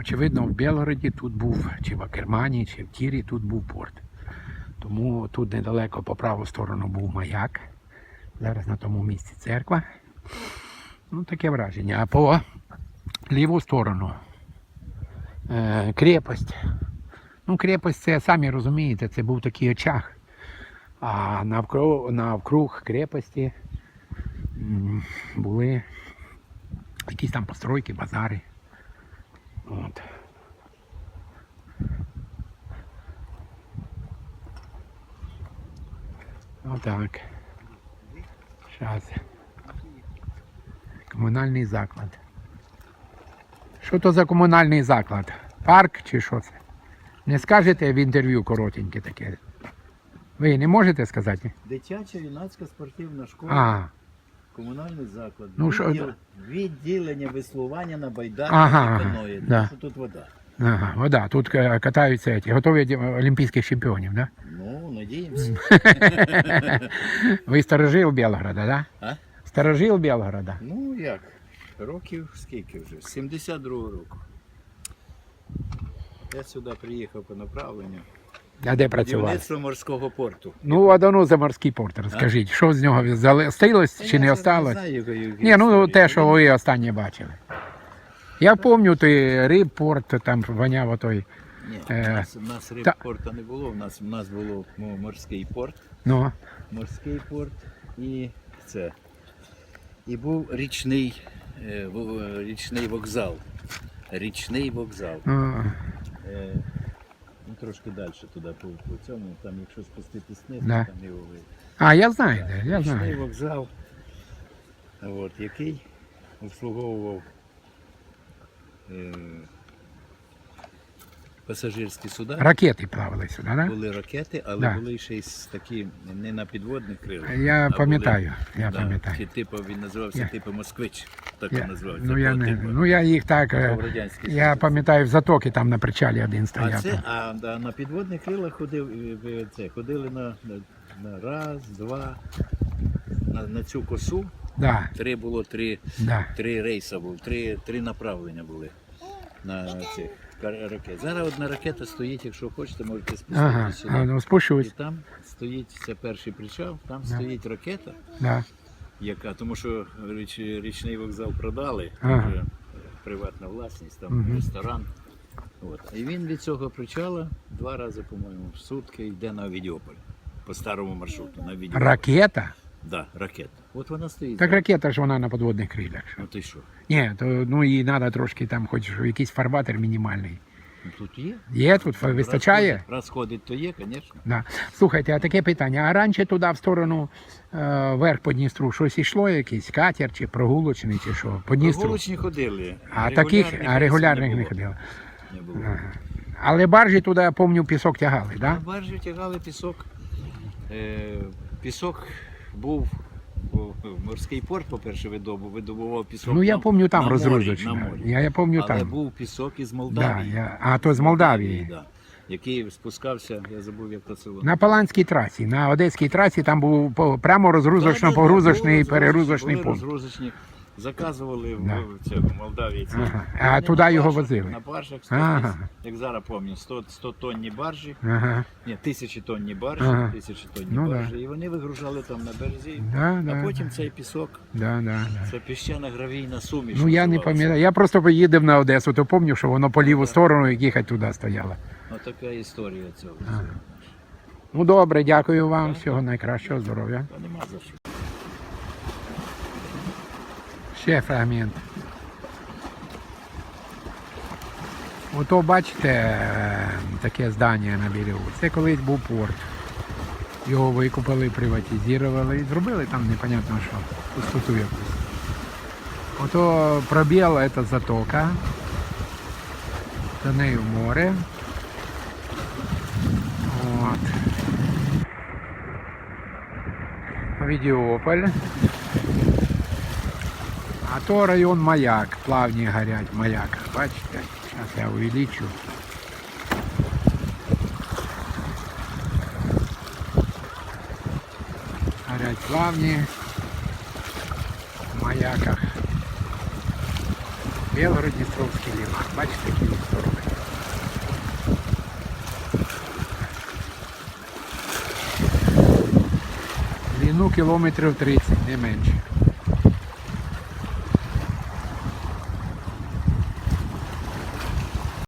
Очевидно, в Білгороді тут був, чи в Акермані, чи в Тірі тут був порт. Тому тут недалеко по праву сторону був маяк. Зараз на тому місці церква. Ну, таке враження. А по ліву сторону е, крепость. Ну, крепость це, самі розумієте, це був такий очаг. А навкруг, навкруг крепості були якісь там постройки, базари. От. Отак. Зараз. Комунальний заклад. Що то за комунальний заклад? Парк чи що це? Не скажете в інтерв'ю коротеньке таке. Ви не можете сказати? Дитяча юнацька спортивна школа, А, комунальний заклад, Ну, що- відділ- відділення веслування на байдарках Ага, і каної. да. Тому що тут вода. ага, вода. Тут е, катаються ці, готові ді- олімпійських чемпіонів, да? Ну, надіємося. Ви сторожил Білгорода, да? А? Сторожил Білгорода. Ну як? Років скільки вже? 72-го року. Я сюди приїхав по направленню. А де працював? Будівництво морського порту. Ну, а давно за морський порт, розкажіть, що з нього залишилось чи не осталось? знаю його- його Ні, ну те, що ви останнє бачили. Я пам'ятаю той рибпорт, там воняв отой. Ні, Е, у нас, у нас та- не було, у нас, у нас було ну, морський порт. Ну, морський порт і це. І був річний, е, в- річний вокзал. Річний вокзал. а, Е, ну, трошки далі туди по, по цьому, там якщо спуститись вниз, Да. там його видно. а я знаю, де, я Річний знаю. вокзал, от, який обслуговував е, пасажирські суда. Ракети плавали сюди, так? Були ракети, але Да. були ще й такі не на підводних крилах. Я пам'ятаю, я Да, пам'ятаю. Типу він називався Я- типу Москвич. Так Я, він називався. ну, я, не, типу. ну я їх так. е, Я пам'ятаю в затоки там на причалі один А, стояв. це, а да, на підводних крилах ходив, е, е, це, ходили на, на, раз, два, на, на цю косу. Да, Три було три, да. три рейса було, три, три направлення були на цих ракет. Зараз одна ракета стоїть, якщо хочете, можете спуститися Ага, сюди. а, ну І там стоїть, це перший причал, там Да. стоїть ракета. Да. яка, тому що річ, річний вокзал продали, Ага. вже приватна власність, там Мгм. ресторан. От. І він від цього причала два рази, по-моєму, в сутки йде на Авідіополь. По старому маршруту на Авідіополь. Ракета? Да, ракета. От вона стоїть. Так ракета ж вона на подводних крилях. Ну ти що? Ні, то ну їй треба трошки там, хоч якийсь фарватер мінімальний. Ну, тут є. Є тут, вистачає? Раз ходить, то є, звісно. Да. Слухайте, а таке питання. А раніше туди в сторону е, вверх по Дністру щось йшло, якийсь катер чи прогулочний, чи що? По Дністру. Прогулочні ходили. А таких а регулярних не було. ходило. Не було. Але баржі туди, я пам'ятаю, пісок тягали, На так? баржі тягали пісок. Е, пісок був морський порт, по-перше, видобув, видобував пісок. Ну я на- пам'ятаю там на морі, розгрузочно. на морі. Я, я пам'ятаю Але там. був пісок із Да, Молдавії. я... А то з Молдавії. Да, який спускався, я забув, як то село. На Паланській трасі, на Одеській трасі там був по- прямо розгрузочно-погрузочний перегрузочний були пункт. розгрузочні. Заказували в- Да. в цьому Молдавії. Це. Ага. А туди його баржах- возили? На баржах, 100, Ага. як зараз пам'ятаю, 100, 100 тонні баржі, Ага. ні, тисячі тонні баржі, Ага. тисячі тонні Ну, да. І вони вигружали там на березі. Да, да, А потім цей пісок, да, да, да. це піщана гравійна суміш. Ну я не пам'ятаю. Я просто поїдав на Одесу, то пам'ятаю, що воно по ліву сторону і їхати туди стояло. Отака історія цього. Ага. Ну добре, дякую вам. Всього найкращого здоров'я. Та нема за що. Ще фрагмент. Ото бачите таке здання на берегу. Це колись був порт. Його викупили, приватизували і зробили там непонятно що, пустоту якусь. Ото пробіл це затока. За нею море. От. Авідіополь. А то район маяк, плавні горять в маяках, бачите? Зараз я увеличу. Горять плавні в маяках. Білгород-Дністровський ліман. Бачите, який він здоровий. Длину кілометрів 30, не менше.